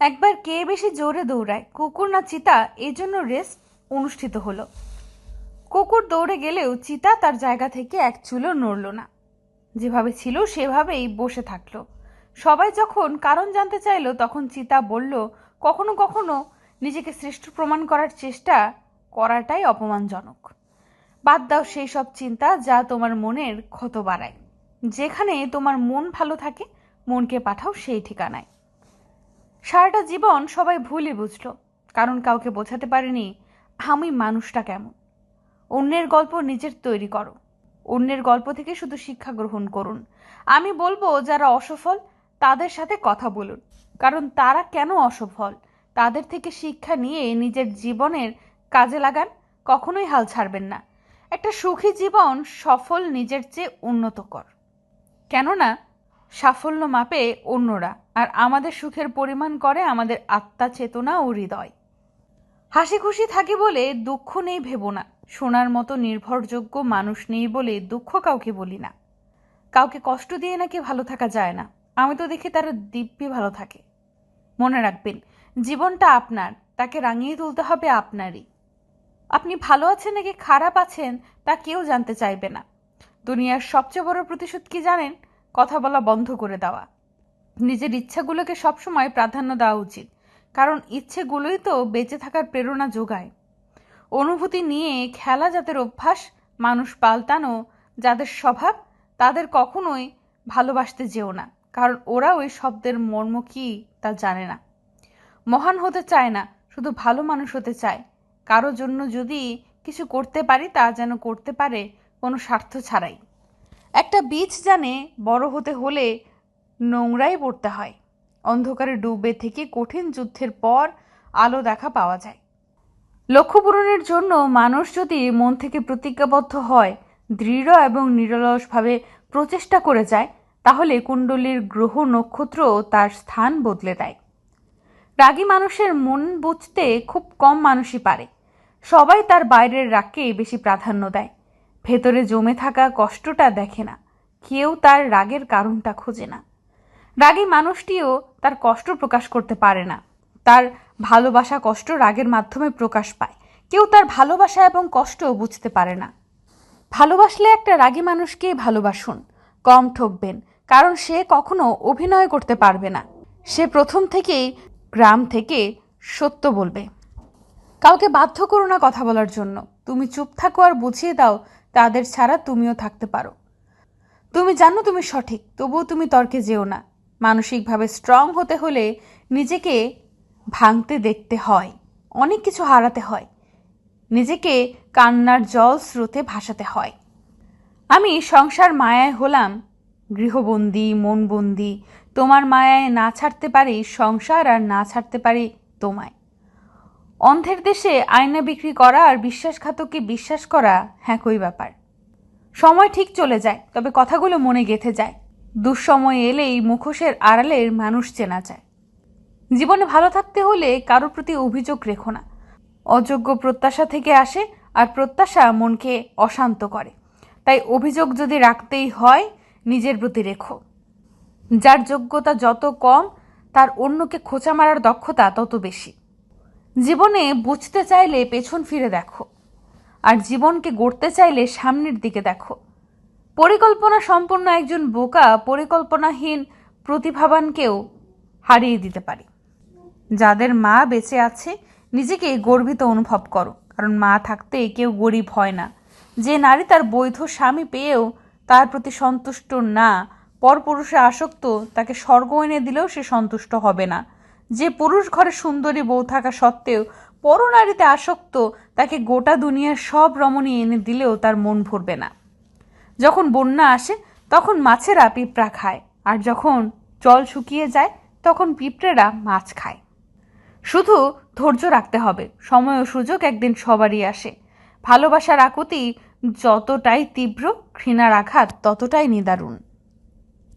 একবার কে বেশি জোরে দৌড়ায়, কুকুর না চিতা এই জন্য রেস অনুষ্ঠিত হলো। কুকুর দৌড়ে গেলেও চিতা তার জায়গা থেকে এক চুলো নড়ল না। যেভাবে ছিল সেভাবেই বসে থাকল। সবাই যখন কারণ জানতে চাইলো, তখন চিতা বলল, কখনো কখনো নিজেকে শ্রেষ্ঠ প্রমাণ করার চেষ্টা করাটাই অপমানজনক। বাদ দাও সেই সব চিন্তা যা তোমার মনের ক্ষত বাড়ায়। যেখানে তোমার মন ভালো থাকে, মনকে পাঠাও সেই ঠিকানায়। সারাটা জীবন সবাই ভুলই বুঝলো, কারণ কাউকে বোঝাতে পারেনি আমি মানুষটা কেমন। অন্যের গল্প নিজের তৈরি করো, অন্যের গল্প থেকে শুধু শিক্ষা গ্রহণ করুন। আমি বলব, যারা অসফল, তাদের সাথে কথা বলুন, কারণ তারা কেন অসফল? তাদের থেকে শিক্ষা নিয়ে নিজের জীবনের কাজে লাগান, কখনোই হাল ছাড়বেন না। একটা সুখী জীবন সফল নিজের চেয়ে উন্নত কর। কেননা সাফল্য মাপে অন্যরা, আর আমাদের সুখের পরিমাণ করে আমাদের আত্মা, চেতনা ও হৃদয়। হাসি খুশি থাকি বলে দুঃখ নেই ভেবো না। সোনার মতো নির্ভরযোগ্য মানুষ নেই বলে দুঃখ কাউকে বলি না। কাউকে কষ্ট দিয়ে নাকি ভালো থাকা যায় না। আমি তো দেখি তারা দিব্যি ভালো থাকে। মনে রাখবেন, জীবনটা আপনার, তাকে রাঙিয়ে তুলতে হবে আপনারই। আপনি ভালো আছেন নাকি খারাপ আছেন, তা কেউ জানতে চাইবে না। দুনিয়ার সবচেয়ে বড় প্রতিশোধ কি জানেন? কথা বলা বন্ধ করে দেওয়া। নিজের ইচ্ছাগুলোকে সবসময় প্রাধান্য দেওয়া উচিত, কারণ ইচ্ছেগুলোই তো বেঁচে থাকার প্রেরণা যোগায়। অনুভূতি নিয়ে খেলা যাদের অভ্যাস, মানুষ পাল্টানো, যাদের স্বভাব, তাদের কখনোই ভালোবাসতে যেও না, কারণ ওরা ওই শব্দের মর্ম কী তা জানে না। মহান হতে চায় না, শুধু ভালো মানুষ হতে চায়। কারও জন্য যদি কিছু করতে পারি, তা যেন করতে পারে, কোনো স্বার্থ ছাড়াই। একটা বীজ জানে বড় হতে হলে নোংরাই পড়তে হয়। অন্ধকারে ডুবে থেকে কঠিন যুদ্ধের পর আলো দেখা পাওয়া যায়। লক্ষ্য পূরণের জন্য মানুষ যদি মন থেকে প্রতিজ্ঞাবদ্ধ হয়, দৃঢ় এবং নিরলসভাবে প্রচেষ্টা করে যায়, তাহলে কুণ্ডলীর গ্রহ নক্ষত্র তার স্থান বদলে দেয়। রাগী মানুষের মন বুঝতে খুব কম মানুষই পারে। সবাই তার বাইরের রাগকে বেশি প্রাধান্য দেয়। ভেতরে জমে থাকা কষ্টটা দেখে না। কেউ তার রাগের কারণটা খোঁজে না। রাগী মানুষটিও তার কষ্ট প্রকাশ করতে পারে না। তার ভালোবাসা কষ্ট রাগের মাধ্যমে প্রকাশ পায়। কেউ তার ভালোবাসা এবং কষ্ট বুঝতে পারে না। ভালোবাসলে একটা রাগী মানুষকেই ভালোবাসুন, কম ঠকবেন, কারণ সে কখনো অভিনয় করতে পারবে না। সে প্রথম থেকেই গ্রাম থেকে সত্য বলবে। কাউকে বাধ্য করো না কথা বলার জন্য। তুমি চুপ থাকো আর বুঝিয়ে দাও, তাদের ছাড়া তুমিও থাকতে পারো। তুমি জানো তুমি সঠিক, তবুও তুমি তর্কে যেও না। মানসিকভাবে স্ট্রং হতে হলে নিজেকে ভাঙতে দেখতে হয়, অনেক কিছু হারাতে হয়। নিজেকে কান্নার জল স্রোতে ভাসাতে হয়। আমি সংসার মায়ায় হলাম, গৃহবন্দী, মনবন্দি। তোমার মায়ায় না ছাড়তে পারি সংসার আর না ছাড়তে পারি তোমায়। অন্ধের দেশে আয়না বিক্রি করা আর বিশ্বাসঘাতককে বিশ্বাস করা হ্যাঁ কই ব্যাপার? সময় ঠিক চলে যায়, তবে কথাগুলো মনে গেঁথে যায়। দুঃসময় এলেই মুখোশের আড়ালের মানুষ চেনা যায়। জীবনে ভালো থাকতে হলে কারোর প্রতি অভিযোগ রেখো না। অযোগ্য প্রত্যাশা থেকে আসে আর প্রত্যাশা মনকে অশান্ত করে। তাই অভিযোগ যদি রাখতেই হয়, নিজের প্রতি রেখো। যার যোগ্যতা যত কম, তার অন্যকে খোঁচা মারার দক্ষতা তত বেশি। জীবনে বুঝতে চাইলে পেছন ফিরে দেখো। আর জীবনকে গড়তে চাইলে সামনের দিকে দেখো। পরিকল্পনা সম্পন্ন একজন বোকা পরিকল্পনাহীন প্রতিভাবানকেও হারিয়ে দিতে পারে। যাদের মা বেঁচে আছে, নিজেকে গর্বিত অনুভব করো। কারণ মা থাকতে কেউ গরিব হয় না। যে নারী তার বৈধ স্বামী পেয়েও তার প্রতি সন্তুষ্ট না, পরপুরুষে আসক্ত, তাকে স্বর্গ এনে দিলেও সে সন্তুষ্ট হবে না। যে পুরুষ ঘরে সুন্দরী বউ থাকা সত্ত্বেও পরনারীতে আসক্ত, তাকে গোটা দুনিয়ার সব রমণী এনে দিলেও তার মন ভরবে না। যখন বন্যা আসে, তখন মাছেরা পিঁপড়া খায়, আর যখন জল শুকিয়ে যায়, তখন পিঁপড়েরা মাছ খায়। শুধু ধৈর্য রাখতে হবে, সময় ও সুযোগ একদিন সবারই আসে। ভালোবাসার আকুতি যতটাই তীব্র, ঘৃণার আঘাত ততটাই নিদারুণ।